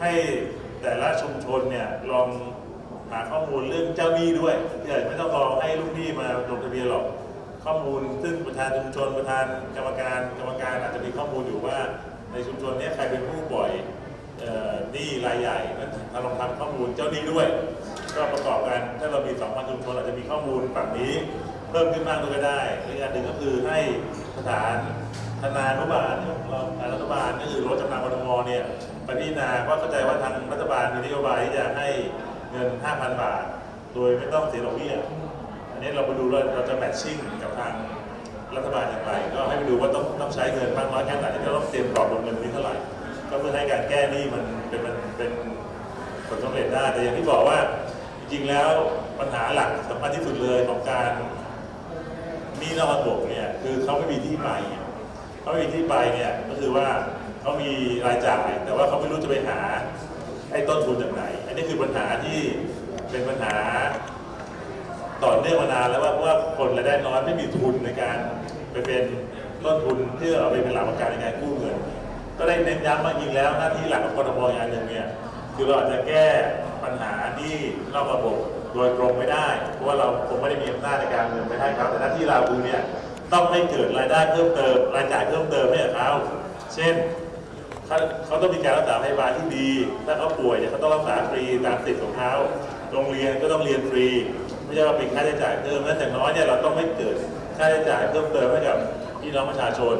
ให้แต่ละชุมชนเนี่ยลองหาข้อมูลเรื่องเจ้าหนี้ด้วยเพื่อไม่ต้องรอให้ลูกหนี้มาลงทะเบียนหรอกข้อมูล ซึ่งประธานชุมชนประธานกรรมการกรรมการอาจจะมีข้อมูลอยู่ว่า ในชุมชนนี้ใครเป็นผู้ปล่อยเอ่อหนี้รายใหญ่นั้นถ้าลองทำข้อมูลเจ้าหนี้ด้วย ก็ประกอบกันถ้าเรามี2,000ชุมชนอาจจะมีข้อมูลฝั่งนี้ เพิ่มขึ้นมากด้วยก็ได้อีกอันหนึ่งก็คือให้สถานธนานุบาลเรารัฐบาลก็คือรถจำนำกทมเนี่ยไปพิจารณาว่าเข้าใจว่าทางรัฐบาลมีนโยบายที่จะให้เงิน 5,000 บาท โดยไม่ต้องเสียดอกเบี้ย อันนี้เราไปดูว่าเราจะแมทชิ่งกับทางรัฐบาลอย่างไร ก็ให้ไปดูว่าต้องต้องใช้เงินมากน้อยแค่ไหนที่เราต้องเตรียมกรอบลงเงินนี้เท่าไหร่ ก็เพื่อให้การแก้หนี้มันเป็นมันเป็นผลสำเร็จได้ แต่อย่างที่บอกว่าจริงๆแล้วปัญหาหลักสำคัญที่สุดเลยของการ หนี้นอกระบบเนี่ยคือเขาไม่มีที่ไปเขาไม่มีที่ไปเนี่ยก็คือว่าเขามีรายจ่าย แต่ว่าเขาไม่รู้จะไปหาไอ้ต้นทุนจากไหน อันนี้คือปัญหาที่เป็นปัญหาต่อเนื่องมานานแล้วว่าเพราะว่าคนรายได้น้อยไม่มีทุนในการไปเป็นต้นทุนเพื่อเอาไปเป็นหลักประกันในการกู้เงิน ก็ได้เน้นย้ำมาจริงแล้วหน้าที่หลักของกรทมอย่างหนึ่งเนี่ย คือเราอาจจะแก้ปัญหาที่นอกระบบโดยตรงไม่ได้ เพราะว่าเราคงไม่ได้มีอำนาจในการเงินไปให้เขาแต่หน้าที่เราคือเนี่ยต้องไม่เกิดรายได้เพิ่มเติมรายจ่ายเพิ่มเติมให้กับเขาเช่นเขาต้องมีการรักษาพยาบาลที่ดี ถ้าเขาป่วยเนี่ยเขาต้องรักษาฟรีตามสิทธิ์ของเขาโรงเรียนก็ต้องเรียนฟรี ไม่ใช่ว่าเป็นค่าใช้จ่ายเพิ่มนั้นอย่างน้อยเนี่ยเราต้องไม่เกิดค่าใช้จ่ายเพิ่มเติมให้กับพี่น้องประชาชน